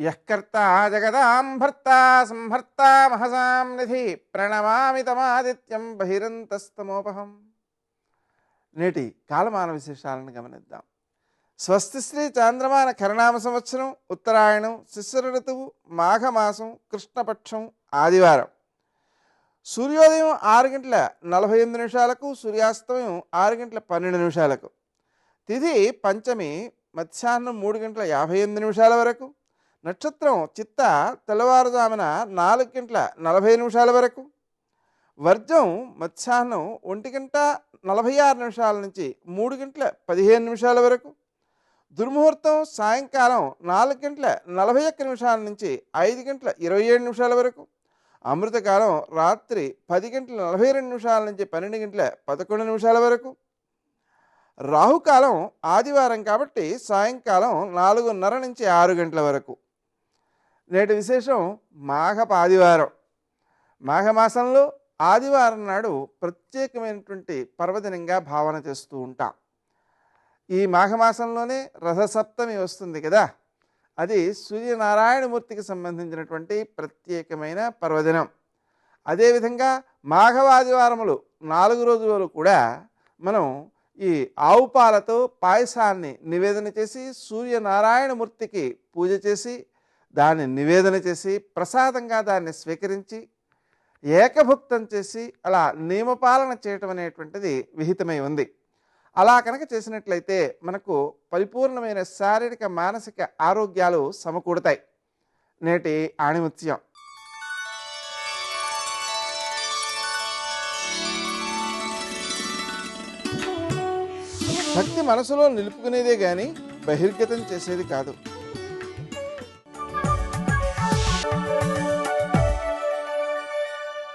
యఃకర్త జగదాం సంహర్త మహసాం నిధి ప్రణమామి తమాదిత్యం బహిరంతస్తమోపహం. నేటి కాలమాన విశేషాలను గమనిద్దాం. స్వస్తి శ్రీ చాంద్రమాన కరణామ సంవత్సరం ఉత్తరాయణం శిశిర ఋతువు మాఘమాసం కృష్ణపక్షం ఆదివారం. సూర్యోదయం ఆరు గంటల నలభై ఎనిమిది నిమిషాలకు సూర్యాస్తమయం ఆరు గంటల పన్నెండు నిమిషాలకు. తిథి పంచమి మధ్యాహ్నం మూడు గంటల యాభై ఎనిమిది నిమిషాల వరకు. నక్షత్రం చిత్త తెల్లవారుజామున నాలుగు గంటల నలభై నిమిషాల వరకు వర్జం మధ్యాహ్నం ఒంటి గంట నలభై ఆరు నిమిషాల నుంచి మూడు గంటల పదిహేను నిమిషాల వరకు దుర్ముహూర్తం సాయంకాలం నాలుగు గంటల నలభై ఒక్క నిమిషాల నుంచి ఐదు గంటల ఇరవై ఏడు నిమిషాల వరకు అమృతకాలం రాత్రి పది గంటల నలభై రెండు నిమిషాల నుంచి పన్నెండు గంటల పదకొండు నిమిషాల వరకు రాహుకాలం ఆదివారం కాబట్టి సాయంకాలం నాలుగున్నర నుంచి ఆరు గంటల వరకు. నేటి విశేషం మాఘపు ఆదివారం. మాఘమాసంలో ఆదివారం నాడు ప్రత్యేకమైనటువంటి పర్వదినంగా భావన చేస్తూ ఉంటాం. ఈ మాఘమాసంలోనే రథసప్తమి వస్తుంది కదా? అది సూర్యనారాయణమూర్తికి సంబంధించినటువంటి ప్రత్యేకమైన పర్వదినం. అదేవిధంగా మాఘవాదివారములు నాలుగు రోజులు కూడా మనం ఈ ఆవు పాలతో పాయసాన్ని నివేదన చేసి సూర్యనారాయణమూర్తికి పూజ చేసి దాన్ని నివేదన చేసి ప్రసాదంగా దాన్ని స్వీకరించి ఏకభుక్తం చేసి అలా నియమపాలన చేయటం అనేటువంటిది విహితమై ఉంది. అలా కనుక చేసినట్లయితే మనకు పరిపూర్ణమైన శారీరక మానసిక ఆరోగ్యాలు సమకూడతాయి నేటి ఆణిముత్యం. భక్తి మనసులో నిలుపుకునేదే కానీ బహిర్గతం చేసేది కాదు.